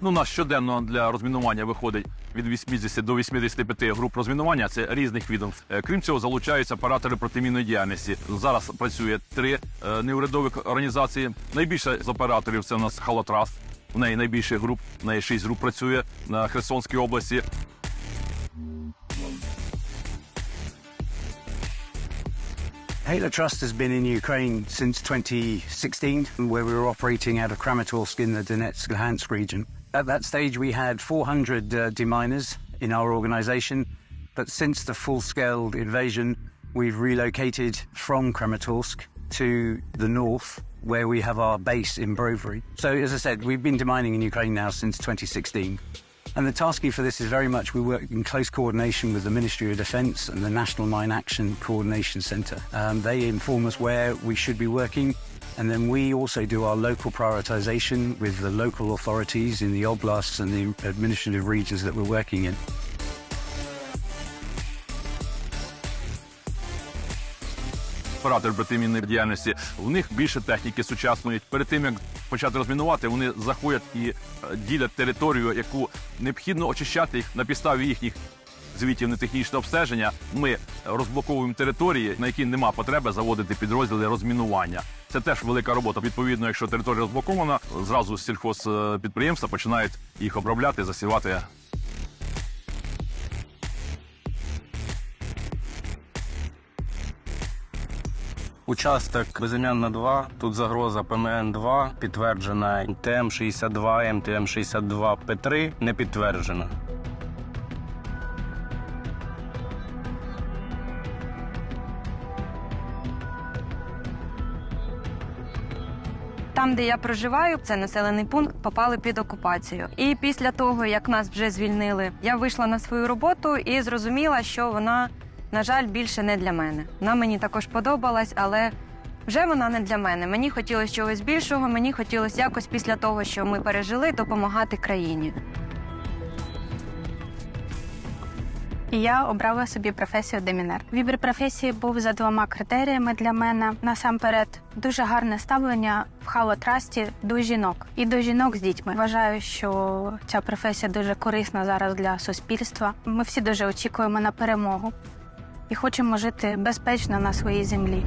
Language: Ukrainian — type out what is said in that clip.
Ну, у нас щоденно для розмінування виходить від 80 до 85 груп розмінування. Це різних відомств. Е, Крім цього, залучаються оператори протимінної діяльності. Зараз працює три е, неурядових організації. Найбільше з операторів це у нас Халатрас. В неї найбільше груп, в неї шість груп працює на Херсонській області. Halo Trust has been in Ukraine since 2016, where we were operating out of Kramatorsk in the Donetsk Luhansk region. At that stage, we had 400 uh, deminers in our organization, but since the full scale invasion, we've relocated from Kramatorsk to the north, where we have our base in Brovary. So, as I said, we've been demining in Ukraine now since 2016. And the tasking for this is very much we work in close coordination with the Ministry of Defence and the National Mine Action Coordination Centre. Um, they inform us where we should be working, and then we also do our local prioritisation with the local authorities in the oblasts and the administrative regions that we're working in. оператори протимінної діяльності. У них більше техніки сучасної. Перед тим як почати розмінувати, вони заходять і е, ділять територію, яку необхідно очищати їх на підставі їхніх. Звітів на технічне обстеження ми розблоковуємо території, на які нема потреби заводити підрозділи розмінування. Це теж велика робота. Відповідно, якщо територія розблокована, зразу сільхозпідприємства починають їх обробляти, засівати Участок Безім'янна 2, тут загроза ПМН-2, підтверджена МТМ-62, МТМ-62, П3 не підтверджена. Там, де я проживаю, це населений пункт, попали під окупацію. І після того, як нас вже звільнили, я вийшла на свою роботу і зрозуміла, що вона, на жаль, більше не для мене. Вона мені також подобалась, але вже вона не для мене. Мені хотілося чогось більшого. Мені хотілося якось після того, що ми пережили, допомагати країні. І я обрала собі професію демінер. Вибір професії був за двома критеріями для мене. Насамперед, дуже гарне ставлення в халотрасті до жінок і до жінок з дітьми. Вважаю, що ця професія дуже корисна зараз для суспільства. Ми всі дуже очікуємо на перемогу і хочемо жити безпечно на своїй землі.